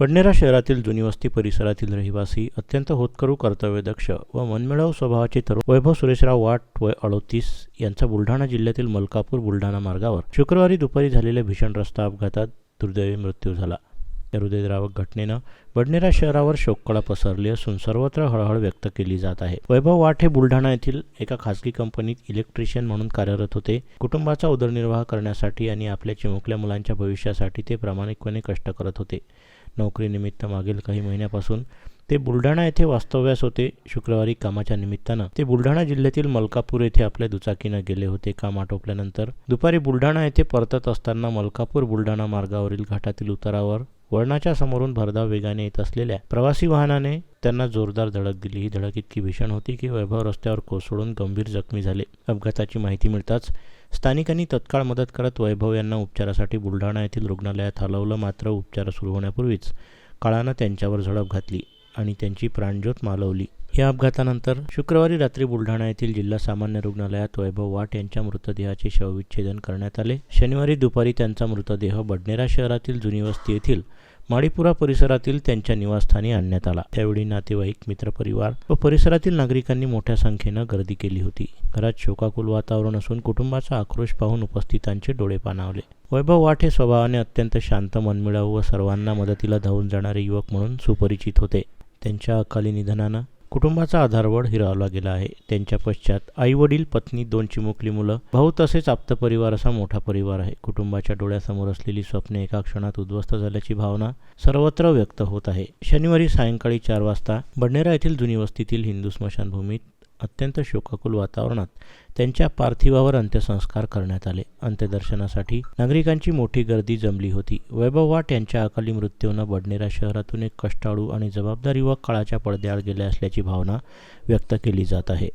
बडनेरा शहरातील जुनी वस्ती परिसरातील रहिवासी अत्यंत होतकरू कर्तव्यदक्ष व मनमिळावू स्वभावाचे तरुण वैभव सुरेशराव वाट वय अडोतीस यांचा बुलढाणा जिल्ह्यातील मलकापूर बुलढाणा मार्गावर शुक्रवारी दुपारी झालेल्या भीषण रस्ता अपघातात दुर्दैवी मृत्यू झाला. या हृदयद्रावक घटनेनं बडनेरा शहरावर शोककळा पसरली असून सर्वत्र हळहळ व्यक्त केली जात आहे. वैभव वाट हे बुलढाणा येथील एका खासगी कंपनीत इलेक्ट्रिशियन म्हणून कार्यरत होते. कुटुंबाचा उदरनिर्वाह करण्यासाठी आणि आपल्या चिमुकल्या मुलांच्या भविष्यासाठी ते प्रामाणिकपणे कष्ट करत होते. नोकरीनिमित्त मागील काही महिन्यापासून ते बुलढाणा येथे वास्तव्यास होते. शुक्रवारी कामाच्या निमित्तानं ते बुलढाणा जिल्ह्यातील मलकापूर येथे आपल्या दुचाकीनं गेले होते. काम आटोपल्यानंतर दुपारी बुलढाणा येथे परतत असताना मलकापूर बुलढाणा मार्गावरील घाटातील उतारावर वळणाच्या समोरून भरधाव वेगाने येत असलेल्या प्रवासी वाहनाने त्यांना जोरदार धडक दिली. ही धडक इतकी भीषण होती की वैभव रस्त्यावर कोसळून गंभीर जखमी झाले. अपघाताची माहिती मिळताच स्थानिकांनी तत्काळ मदत करत वैभव यांना उपचारासाठी बुलढाणा येथील रुग्णालयात हलवलं. मात्र उपचार सुरू होण्यापूर्वीच काळानं त्यांच्यावर झडप घातली. आणि त्यांची प्राणज्योत मालवली. या अपघातानंतर शुक्रवारी रात्री बुलढाणा येथील जिल्हा सामान्य रुग्णालयात वैभव वाट यांच्या मृतदेहाचे शवविच्छेदन करण्यात आले. शनिवारी दुपारी त्यांचा मृतदेह बडनेरा शहरातील जुनी वस्ती येथील माळीपुरा परिसरातील त्यांच्या निवासस्थानी आणण्यात आला. त्यावेळी नातेवाईक मित्रपरिवार व परिसरातील नागरिकांनी मोठ्या संख्येनं गर्दी केली होती. घरात शोकाकुल वातावरण असून कुटुंबाचा आक्रोश पाहून उपस्थितांचे डोळे पाणावले. वैभव वाट हे स्वभावाने अत्यंत शांत मनमिळावू व सर्वांना मदतीला धावून जाणारे युवक म्हणून सुपरिचित होते. त्यांच्या अकाली निधनानं कुटुंबाचा आधारवड हिरावला गेला आहे. त्यांच्या पश्चात आई वडील पत्नी दोन चिमुकली मुलं भाऊ तसेच आप्त परिवार असा मोठा परिवार आहे. कुटुंबाच्या डोळ्यासमोर असलेली स्वप्ने एका क्षणात उद्ध्वस्त झाल्याची भावना सर्वत्र व्यक्त होत आहे. शनिवारी सायंकाळी चार वाजता बडनेरा येथील जुनी वस्तीतील हिंदू स्मशानभूमीत अत्यंत शोकाकुल वातावरणात त्यांच्या पार्थिवावर अंत्यसंस्कार करण्यात आले. अंत्यदर्शनासाठी नागरिकांची मोठी गर्दी जमली होती. वैभव वाट यांच्या अकाली मृत्यूनं बडनेरा शहरातून एक कष्टाळू आणि जबाबदारी व काळाच्या पडद्याआड गेले असल्याची भावना व्यक्त केली जात आहे.